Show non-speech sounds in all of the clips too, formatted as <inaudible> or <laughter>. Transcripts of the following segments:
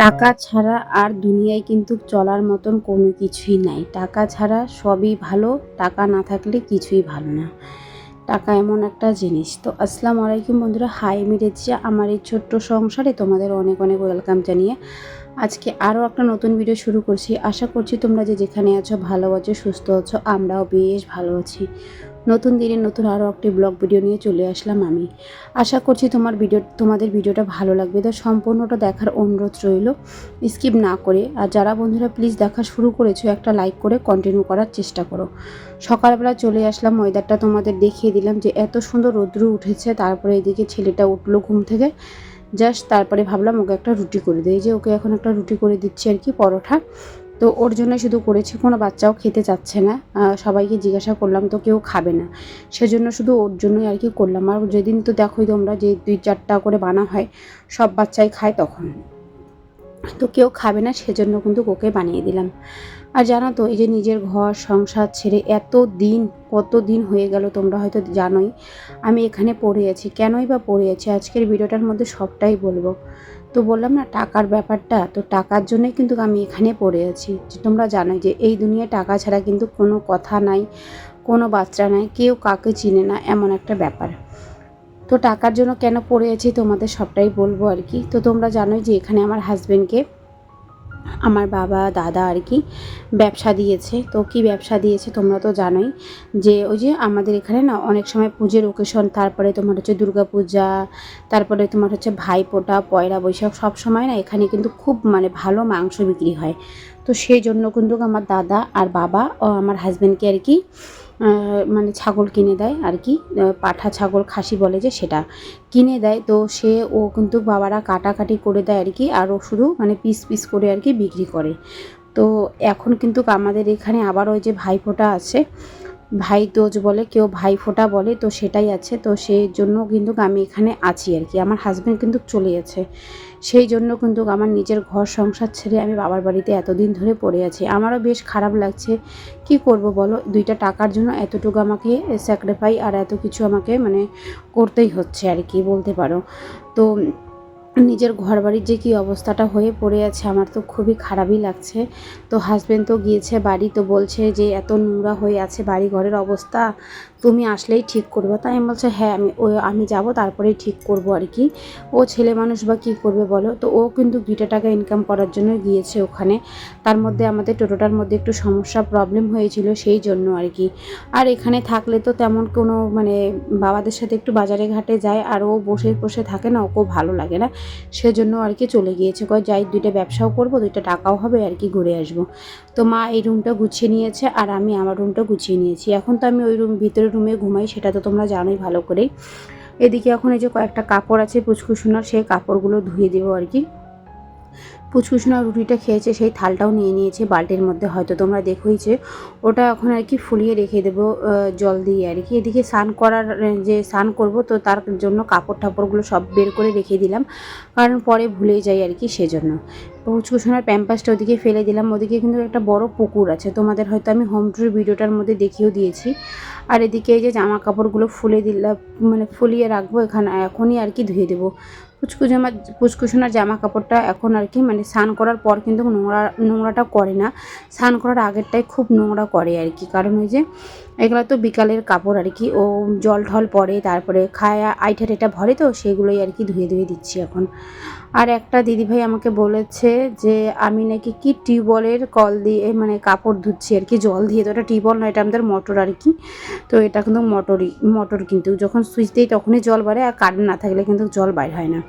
টাকা ছাড়া আর দুনিয়ায় কিন্তু চলার মতন কোনো কিছুই নাই। টাকা ছাড়া সবই ভালো, টাকা না থাকলে কিছুই ভালো না। টাকা এমন একটা জিনিস। তো আসসালামু আলাইকুম বন্ধুরা, হাই আমি আমার এই ছোট্ট সংসারে তোমাদের অনেক অনেক ওয়েলকাম জানিয়ে আজকে আরও একটা নতুন ভিডিও শুরু করছি। আশা করছি তোমরা যে যেখানে আছো, ভালো আছো, সুস্থ আছো, আমরাও বেশ ভালো আছি। নতুন দিনে নতুন আরও একটি ব্লগ ভিডিও নিয়ে চলে আসলাম আমি। আশা করছি তোমার ভিডিও তোমাদের ভিডিওটা ভালো লাগবে। তো সম্পূর্ণটা দেখার অনুরোধ রইল, স্কিপ না করে। আর যারা বন্ধুরা প্লিজ দেখা শুরু করেছ, একটা লাইক করে কন্টিনিউ করার চেষ্টা করো। সকালবেলা চলে আসলাম ওয়েদারটা তোমাদের দেখিয়ে দিলাম যে এত সুন্দর রৌদ্র উঠেছে, তারপরে এদিকে ছেলেটা উঠল ঘুম থেকে। জাস্ট তারপরে ভাবলাম ওকে একটা রুটি করে দিই। যে ওকে এখন একটা রুটি করে দিচ্ছি আর কি পরোটা তো ওর জন্য শুধু করেছি, কোনো বাচ্চাও খেতে চাচ্ছে না। সবাইকে জিজ্ঞাসা করলাম, তো কেউ খাবে না। সেজন্য শুধু ওর জন্যই আর কি করলাম। আর যেদিন তো দেখোই তোমরা যে দুই চারটা করে বানা হয়, সব বাচ্চাই খায় তখন। তো কেউ খাবে না, সেজন্য কিন্তু ওকে বানিয়ে দিলাম। আর জানো তো, এই যে নিজের ঘর, সংসার ছেড়ে এত দিন, কত দিন হয়ে গেল তোমরা হয়তো জানোই। আমি এখানে পড়ে আছি। কেনই বা পড়ে আছি? আজকের ভিডিওটার মধ্যে সবটাই বলব। তো বললাম না, টাকার ব্যাপারটা, তো টাকার জন্যই কিন্তু আমি এখানে পড়ে আছি। তোমরা জানোই যে এই দুনিয়ায় টাকা ছাড়া কিন্তু কোনো কথা নাই, কোনো বাচ্চা নাই, কেউ কাকে চিনে না, এমন একটা ব্যাপার। তো টাকার জন্য কেন পড়ে আছি তোমাদের সবটাই বলব আর কি। তো তোমরা জানোই যে এখানে আমার হাজবেন্ডকে আমার বাবা, দাদা আর কি ব্যবসা দিয়েছে। তো কি ব্যবসা দিয়েছে তোমরা তো জানোই যে ওই যে আমাদের এখানে না অনেক সময় পুজোর ওকেশন তারপরে তোমার হচ্ছে দুর্গা পূজা তারপরে তোমার হচ্ছে ভাইফোঁটা, পয়লা বৈশাখ, সব সময় না এখানে কিন্তু খুব মানে ভালো মাংস বিক্রি হয়। তো সেই জন্য কিন্তু আমার দাদা আর বাবা ও আমার হাজব্যান্ডকে আর কি মানে ছাগল কিনে দেয় আর কি পাঠা ছাগল খাসি বলে যে সেটা কিনে দেয়। তো সে, ও কিন্তু বাবারা কাটাকাটি করে দেয় আর কি, আর ও শুধু মানে পিস পিস করে আর কি বিক্রি করে। তো এখন কিন্তু আমাদের এখানে আবার ওই যে ভাইফোঁটা আছে ভাই দোজ বলে, কেউ ভাইফোঁটা বলে, তো সেটাই আছে। তো সেই জন্য কিন্তু আমি এখানে আছি আর কি। আমার হাজব্যান্ড কিন্তু চলে গেছে। সেই জন্য কিন্তু আমার নিজের ঘর সংসার ছেড়ে আমি বাবার বাড়িতে এতদিন ধরে পড়ে আছি। আমারও বেশ খারাপ লাগছে। কি করব বলো? দুইটা টাকার জন্য এতটুকু আমাকে স্যাক্রিফাই আর এত কিছু আমাকে মানে করতেই হচ্ছে আর কি, বলতে পারো। তো নিজের ঘর বাড়ির যে কী অবস্থাটা হয়ে পড়ে আছে, আমার তো খুবই খারাপই লাগছে। তো হাজব্যান্ড তো গিয়েছে বাড়ি, তো বলছে যে, এত নোংরা হয়ে আছে বাড়ি ঘরের অবস্থা, তুমি আসলেই ঠিক করবে। তাই আমি বলছে হ্যাঁ আমি ও, আমি যাব, তারপরেই ঠিক করব আর কি। ও ছেলে মানুষ বা কী করবে বলো? তো ও কিন্তু দুইটা টাকা ইনকাম করার জন্য গিয়েছে ওখানে। তার মধ্যে আমাদের টোটোটার মধ্যে একটু সমস্যা প্রবলেম হয়েছিল সেই জন্য আর কি। আর এখানে থাকলে তো তেমন কোনো মানে বাবাদের সাথে একটু বাজারে ঘাটে যায়, আর ও বসে বসে থাকে না, ওকেও ভালো লাগে না। সেজন্য আর কি চলে গিয়েছে। কয়, যাই, দুইটা ব্যবসাও করব, দুইটা টাকাও হবে, আর কি ঘুরে আসব। তো মা এই রুমটা গুছিয়ে নিয়েছে, আর আমি আমার রুমটা গুছিয়ে নিয়েছি। এখন তো আমি ওই রুম, ভিতরে রুমে ঘুমাই, সেটা তো তোমরা জানোই ভালো করেই। এদিকে এখন এই যে কয়েকটা কাপড় আছে পুচকুসোনার সেই কাপড়গুলো ধুয়ে দেবো আর কি। পুচকুসোনা রুটিটা খেয়েছে, সেই থালটাও নিয়ে নিয়েছে বালতির মধ্যে। হয়তো তোমরা দেখোই যে ওটা এখন আর কি ফুলিয়ে রেখে দেবো জল দিয়ে আর কি। এদিকে স্নান করার, যে স্নান করব তো তার জন্য কাপড় টাপড়গুলো সব বের করে রেখে দিলাম। কারণ পরে ভুলে যাই আর কি সেজন্য। পুচকুসোনার প্যাম্পাসটা ওদিকে ফেলে দিলাম। ওদিকে কিন্তু একটা বড় পুকুর আছে। তোমাদের হয়তো আমি হোম ট্যুর ভিডিওটার মধ্যে দেখিয়েও দিয়েছি। আর এদিকে এই যে জামা কাপড়গুলো ফুলে দিলাম মানে ফুলিয়ে রাখব এখানে, এখনই আর কি ধুয়ে দেবো। পুচকু জামা পুচকুসোনার জামা কাপড়টা এখন আর কি মানে স্নান করার পর কিন্তু নোংরা নোংরাটা করে না। স্নান করার আগেরটাই খুব নোংরা করে আর কি। কারণ ওই যে এগুলো তো বিকালের কাপড় আর কি, ও জল ঢল পরে, তারপরে খায়া আইঠা টেটা ভরে তো, সেগুলোই আর কি ধুয়ে ধুয়ে দিচ্ছি এখন। আর একটা দিদিভাই আমাকে বলেছে যে, আমি নাকি কি টিউবওয়েলের কল দিয়ে মানে কাপড় ধুচ্ছি আর কি, জল দিয়ে। তো এটা টিউবওয়েল নয়, এটা আমাদের মোটর আর কি। তো এটা কিন্তু মোটরই, মোটর কিন্তু, যখন সুইচ দিই তখনই জল বাড়ে আর কারেন্ট না থাকলে কিন্তু জল বাইর হয় না।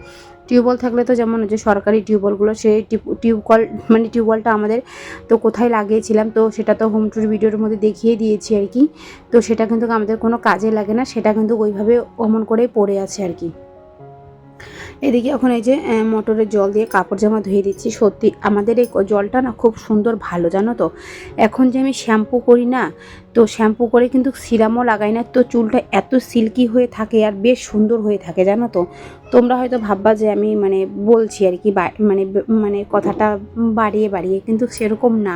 টিউবওয়েল থাকলে তো যেমন যে সরকারি টিউবওয়েলগুলো, সেই টিউব কল মানে টিউবওয়েলটা আমাদের তো কোথায় লাগিয়েছিলাম, তো সেটা তো হোম টুর ভিডিওর মধ্যে দেখিয়ে দিয়েছি আর কি। তো সেটা কিন্তু আমাদের কোনো কাজে লাগে না, সেটা কিন্তু ওইভাবে অমন করেই পড়ে আছে আর কি। এদিকে এখন এই যে মোটরের জল দিয়ে কাপড় জামা ধুয়ে দিচ্ছি। সত্যি আমাদের এই জলটা না খুব সুন্দর ভালো, জানো তো? এখন যে আমি শ্যাম্পু করি না, তো শ্যাম্পু করে কিন্তু সিরামও লাগাই না, তো চুলটা এত সিল্কি হয়ে থাকে আর বেশ সুন্দর হয়ে থাকে, জানো তো? তোমরা হয়তো ভাববা যে আমি মানে বলছি আর কি মানে মানে কথাটা বাড়িয়ে বাড়িয়ে, কিন্তু সেরকম না।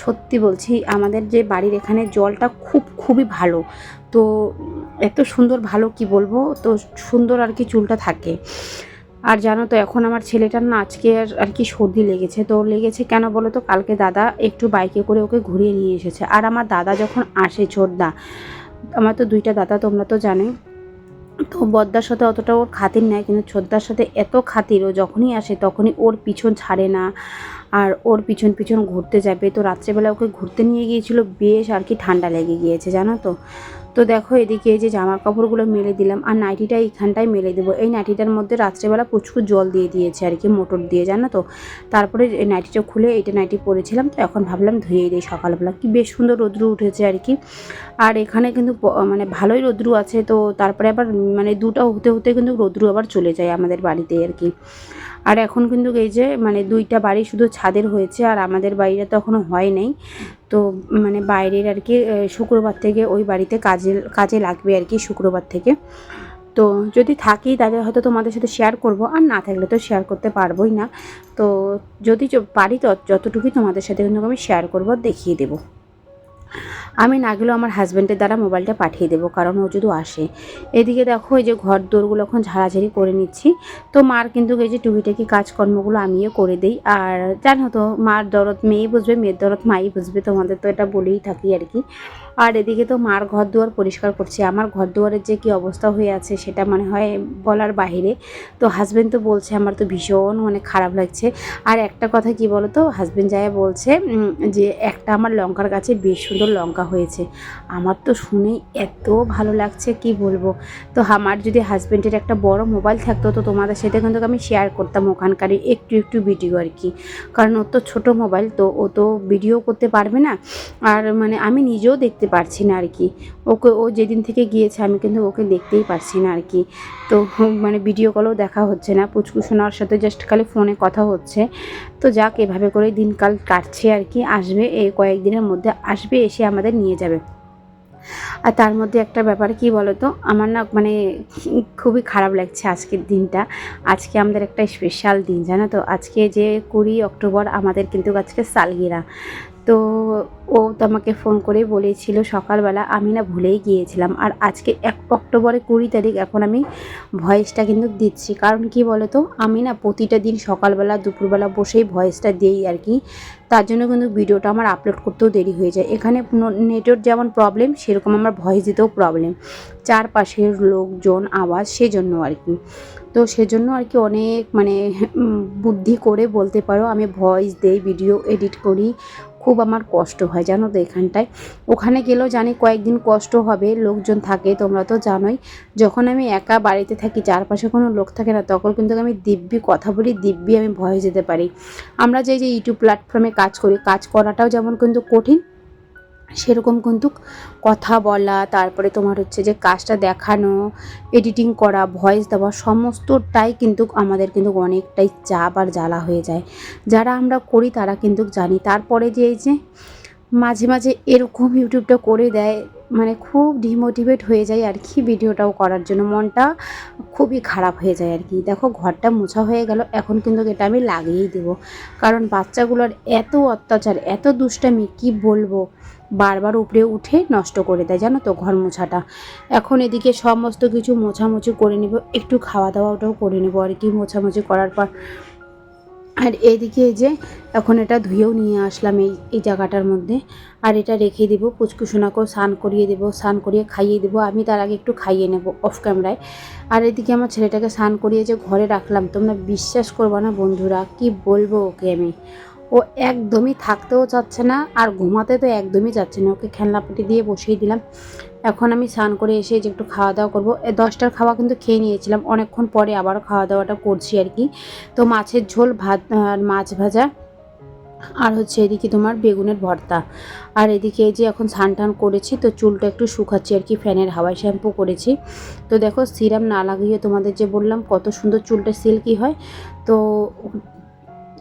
সত্যি বলছি, আমাদের যে বাড়ির এখানে জলটা খুব, খুবই ভালো। তো এত সুন্দর ভালো কি বলব? তো সুন্দর আর কি চুলটা থাকে। আর জানো তো, এখন আমার ছেলেটার না আজকে আর কি সর্দি লেগেছে। তো লেগেছে কেন বলো তো? কালকে দাদা একটু বাইকে করে ওকে ঘুরিয়ে নিয়ে এসেছে। আর আমার দাদা যখন আসে ছোটদা আমার তো দুইটা দাদা তোমরা তো জানোই তো বদ্দার সাথে অতটা ওর খাতির নেয় কিন্তু ছোদ্দার সাথে এত খাতির ও যখনই আসে তখনই ওর পিছন ছাড়ে না। আর ওর পিছন পিছন ঘুরতে যাবে। তো রাত্রেবেলা ওকে ঘুরতে নিয়ে গিয়েছিল, বেশ আর কি ঠান্ডা লেগে গিয়েছে, জানো তো। তো দেখো এদিকে যে জামা কাপড়গুলো মেলে দিলাম, আর নাইটিটা এইখানটায় মেলে দেবো। এই নাইটিটার মধ্যে রাত্রেবেলা প্রচুর জল দিয়ে দিয়েছে আর কি, মোটর দিয়ে, জানো তো। তারপরে নাইটিটা খুলে এইটা নাইটি পরেছিলাম, তো এখন ভাবলাম ধুয়ে দিই সকালবেলা। কি বেশ সুন্দর রোদ্রু উঠেছে আর কি। আর এখানে কিন্তু মানে ভালোই রোদ্রু আছে, তো তারপরে আবার মানে দুটা হতে হতে কিন্তু রোদ্রু আবার চলে যায় আমাদের বাড়িতে আর কি। আর এখন কিন্তু এই যে মানে দুইটা বাড়ি শুধু ছাদের হয়েছে আর আমাদের বাড়িটা তো এখনও হয় নাই। তো মানে বাইরের আর কি শুক্রবার থেকে ওই বাড়িতে কাজে কাজে লাগবে আর কি শুক্রবার থেকে। তো যদি থাকি তাহলে হয়তো তোমাদের সাথে শেয়ার করব, আর না থাকলে তো শেয়ার করতে পারবোই না। তো যদি পারি তো যতটুকুই তোমাদের সাথে কিন্তু আমি শেয়ার করব, দেখিয়ে দেবো। আমি না গেলেও আমার হাজব্যান্ডের দ্বারা মোবাইলটা পাঠিয়ে দেবো, কারণ ও যদি আসে। এদিকে দেখো, এই যে ঘর দোরগুলো এখন ঝাড়াঝাড়ি করে নিচ্ছি। তো মার কিন্তু এই যে টুকিটাকি কাজকর্মগুলো আমিও করে দিই। আর জানো তো, মার দরদ মেয়েই বুঝবে, মেয়ের দরদ মাই বুঝবে, তোমাদের তো এটা বলেই থাকি আর কি। আর এদিকে তো মার ঘর দুয়ার পরিষ্কার করছি। আমার ঘর দুয়ারের যে কী অবস্থা হয়ে আছে সেটা মনে হয় বলার বাইরে। তো হাজব্যান্ড তো বলছে, আমার তো ভীষণ মানে খারাপ লাগছে। আর একটা কথা কি বলো তো হাজব্যান্ড যায় বলছে যে একটা আমার লঙ্কার গাছে বেশ সুন্দর লঙ্কা হয়েছে। আমার তো শুনেই এত ভালো লাগছে, কি বলব? তো আমার যদি হাজব্যান্ডের একটা বড় মোবাইল থাকতো, তো তোমাদের সাথে কিন্তু আমি শেয়ার করতাম ওখানকার একটু একটু ভিডিও আর কি। কারণ ওর তো ছোটো মোবাইল তো ও তো ভিডিও করতে পারবে না। আর মানে আমি নিজেও দেখতে পারছি না আর কি ওকে, ও যেদিন থেকে গিয়েছে, আমি কিন্তু ওকে দেখতেই পারছি না আর কি তো মানে ভিডিও কলেও দেখা হচ্ছে না। পুচকু সোনার সাথে জাস্ট খালি ফোনে কথা হচ্ছে। তো যাক, এভাবে করে দিনকাল কাটছে আর কি আসবে এই কয়েকদিনের মধ্যে আসবে, এসে আমাদের নিয়ে যাবে। আর তার মধ্যে একটা ব্যাপার, কি বলো তো আমার না মানে খুবই খারাপ লাগছে আজকের দিনটা। আজকে আমাদের একটা স্পেশাল দিন, জানো তো? আজকে যে কুড়ি অক্টোবর, আমাদের কিন্তু আজকে সালগিরা। তো ও তো আমাকে ফোন করে বলেছিল সকালবেলা, আমি না ভুলেই গিয়েছিলাম। আর আজকে এক অক্টোবরে কুড়ি তারিখ, এখন আমি ভয়েসটা কিন্তু দিচ্ছি। কারণ কি বলো তো আমি না প্রতিটা দিন সকালবেলা, দুপুরবেলা বসেই ভয়েসটা দিই আর কি। তার জন্য কিন্তু ভিডিওটা আমার আপলোড করতেও দেরি হয়ে যায়। এখানে নেটওয়ার্ক যেমন প্রবলেম সেরকম আমার ভয়েস দিতেও প্রবলেম চারপাশের লোকজন, আওয়াজ, সেজন্য আর কি। তো সেজন্য আর কি অনেক মানে বুদ্ধি করে বলতে পারো, আমি ভয়েস দেই ভিডিও এডিট করি। খুব আমার কষ্ট হয়, জানো তো এখানটায়। ওখানে গেলেও জানি কয়েকদিন কষ্ট হবে, লোকজন থাকে, তোমরা তো জানোই। যখন আমি একা বাড়িতে থাকি, চারপাশে কোনো লোক থাকে না, তখন কিন্তু আমি দিব্যি কথা বলি, দিব্যি আমি ভয়ে যেতে পারি। আমরা যে যে, ইউটিউব প্ল্যাটফর্মে কাজ করি, কাজ করাটাও যেমন কিন্তু কঠিন সেরকম কিন্তু কথা বলা, তারপরে তোমার হচ্ছে যে কাজটা দেখানো এডিটিং করা ভয়েস দেওয়া, সমস্তটাই কিন্তু আমাদের কিন্তু অনেকটাই চাপ আর জ্বালা হয়ে যায়। যারা আমরা করি তারা কিন্তু জানি। তারপরে যে এই যে মাঝে মাঝে এরকম ইউটিউবটা করে দেয় মানে খুব ডিমোটিভেট হয়ে যায় আর কি ভিডিওটাও করার জন্য। মনটা খুবই খারাপ হয়ে যায় আর কি। দেখো, ঘরটা মোছা হয়ে গেল, এখন কিন্তু এটা আমি লাগিয়েই দেবো। কারণ বাচ্চাগুলোর এত অত্যাচার, এত দুষ্টামি, কি বলব? বারবার উপরে উঠে নষ্ট করে দেয়, জানো তো, ঘর মোছাটা। এখন এদিকে সমস্ত কিছু মোছামুছি করে নেব, একটু খাওয়া দাওয়াটাও করে নেব আর কি, মোছামুছি করার পর। আর এদিকে যে এখন এটা ধুয়েও নিয়ে আসলাম এই এই জায়গাটার মধ্যে। আর এটা রেখে দেবো পুচকুসোনাকেও স্নান করিয়ে দেব, স্নান করিয়ে খাইয়ে দেব। আমি তার আগে একটু খাইয়ে নেব অফ ক্যামেরায় আর এদিকে আমার ছেলেটাকে স্নান করিয়ে যে ঘরে রাখলাম, তোমরা বিশ্বাস করব না বন্ধুরা, কি বলব ওকে আমি? ও একদমই থাকতেও চাচ্ছে না আর ঘুমাতে তো একদমই যাচ্ছে না। ওকে খেলনাপাটি দিয়ে বসিয়ে দিলাম। এখন আমি স্নান করে এসে যে একটু খাওয়া দাওয়া করব। দশটার খাওয়া কিন্তু খেয়ে নিয়েছিলাম। অনেকক্ষণ পরে আবারও খাওয়া দাওয়াটা করছি আর কি। তো মাছের ঝোল, ভাত আর মাছ ভাজা আর হচ্ছে এদিকে তোমার বেগুনের ভর্তা। আর এদিকে যে এখন স্নান টান করেছি, তো চুলটা একটু শুকাচ্ছি আর কি। ফ্যানের হাওয়ায় শ্যাম্পু করেছি। তো দেখো, সিরাম না লাগিয়ে তোমাদের যে বললাম, কত সুন্দর চুলটা সিল্কি হয়। তো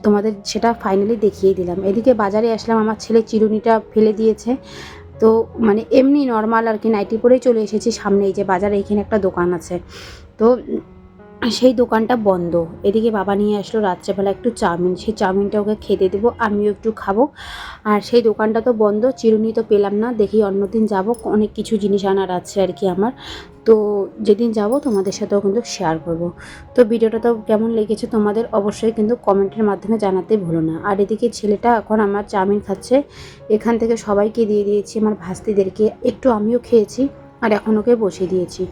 তোমাদের সেটা ফাইনালি দেখিয়ে দিলাম। এদিকে বাজারে আসলাম, আমার ছেলে চিরুনিটা ফেলে দিয়েছে। তো মানে এমনি নর্মাল আর কি নাইটি পরেই চলে এসেছি সামনে, এই যে বাজারে এখানে একটা দোকান আছে। তো সেই দোকানটা বন্ধ। এদিকে বাবা নিয়ে আসলো রাত্রেবেলা একটু চাউমিন। সেই চাউমিনটা ওকে খেতে দেবো, আমিও একটু খাব। আর সেই দোকানটা তো বন্ধ, চিরুনি তো পেলাম না, দেখি অন্যদিন যাব। অনেক কিছু জিনিস আনার আছে আর কি আমার। তো যেদিন যাব তোমাদের সাথেও কিন্তু শেয়ার করব। তো ভিডিওটা তো কেমন লেগেছে তোমাদের অবশ্যই কিন্তু কমেন্টের মাধ্যমে জানাতে ভুলো না। আর এদিকে ছেলেটা এখন আমার চাউমিন খাচ্ছে। এখান থেকে সবাইকে দিয়ে দিয়েছি, আমার ভাস্তিদেরকে। একটু আমিও খেয়েছি। আর এখন ওকে বসিয়ে দিয়েছি।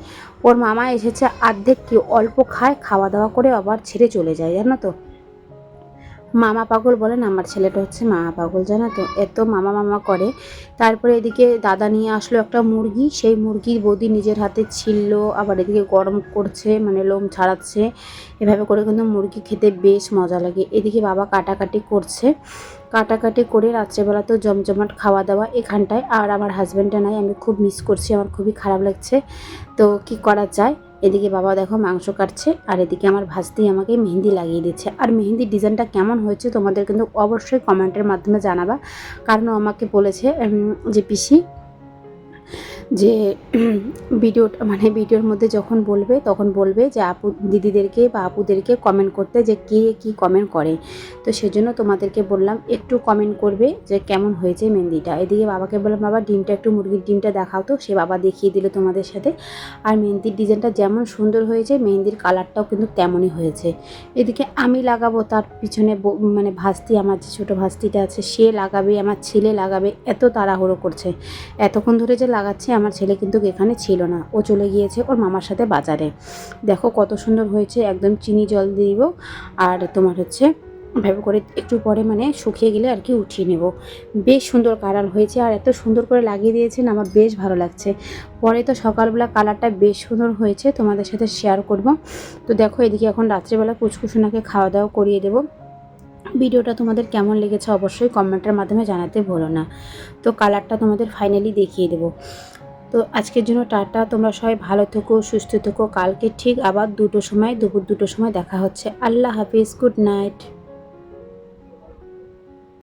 ওর মামা এসেছে অর্ধেক কি অল্প খায়, খাওয়া দাওয়া করে আবার ছেড়ে চলে যায়, জানো তো? মামা পাগল বলেন, আমার ছেলেটা হচ্ছে মামা পাগল, জানো তো? এত মামা মামা করে। তারপরে এদিকে দাদা নিয়ে আসলো একটা মুরগি, সেই মুরগি বৌদি নিজের হাতে ছিল আবার এদিকে গরম করছে মানে লোম ছাড়াচ্ছে। এভাবে করে কিন্তু মুরগি খেতে বেশ মজা লাগে। এদিকে বাবা কাটাকাটি করছে। কাটাকাটি করে রাত্রেবেলা তো জমজমাট খাওয়া দাওয়া এখানটায়, আর আমার হাজব্যান্ডটা নাই, আমি খুব মিস করছি, আমার খুবই খারাপ লাগছে। তো কি করা যায়? এদিকে বাবা দেখো মাংস কাটছে, আর এদিকে আমার ভাজতেই আমাকে মেহেন্দি লাগিয়ে দিচ্ছে। আর মেহেন্দির ডিজাইনটা কেমন হয়েছে তোমাদের কিন্তু অবশ্যই কমেন্টের মাধ্যমে জানাবা। কারণ আমাকে বলেছে যে পিসি যে <clears throat> ভিডিও মানে ভিডিওর মধ্যে যখন বলবে, তখন বলবে যে, আপু, দিদিদেরকে বা আপুদেরকে কমেন্ট করতে যে, কে কি কমেন্ট করে। তো সেজন্য তোমাদেরকে বললাম, একটু কমেন্ট করবে যে, কেমন হয়েছে মেহেন্দিটা। এদিকে বাবাকে বললাম, বাবা, ডিমটা একটু মুরগির ডিমটা দেখাও তো। সে বাবা দেখিয়ে দিল তোমাদের সাথে। আর মেহেন্দির ডিজাইনটা যেমন সুন্দর হয়েছে, মেহেন্দির কালারটাও কিন্তু তেমনই হয়েছে। এদিকে আমি লাগাবো, তার পিছনে মানে ভাস্তি, আমার যে ছোটো ভাস্তিটা আছে, সে লাগাবে, আমার ছেলে লাগাবে, এত তাড়াহুড়ো করছে। এতক্ষণ ধরে যে লাগাচ্ছে আমার ছেলে কিন্তু এখানে ছিল না। ও চলে গিয়েছে ওর মামার সাথে বাজারে। দেখো কত সুন্দর হয়েছে, একদম চিনি জল দিব আর তোমার হচ্ছে ভাবে করে একটু পরে মানে শুকিয়ে গেলে আর কি উঠিয়ে নেব। বেশ সুন্দর কালার হয়েছে আর এত সুন্দর করে লাগিয়ে দিয়েছেন, আমার বেশ ভালো লাগছে। পরে তো সকালবেলা কালারটা বেশ সুন্দর হয়েছে, তোমাদের সাথে শেয়ার করব। তো দেখো এদিকে এখন রাত্রেবেলা কুচকুচুনাকে খাওয়া দাওয়া করিয়ে দেবো। ভিডিওটা তোমাদের কেমন লেগেছে অবশ্যই কমেন্টের মাধ্যমে জানাতে ভুলো না। তো কালারটা তোমাদের ফাইনালি দেখিয়ে দেবো। তো আজকের জন্য টাটা। তোমরা সবাই ভালো থেকো, সুস্থ থেকো। কালকে ঠিক আবার দুটো সময়, দুপুর দুটো সময় দেখা হচ্ছে। আল্লাহ হাফিজ। Good night.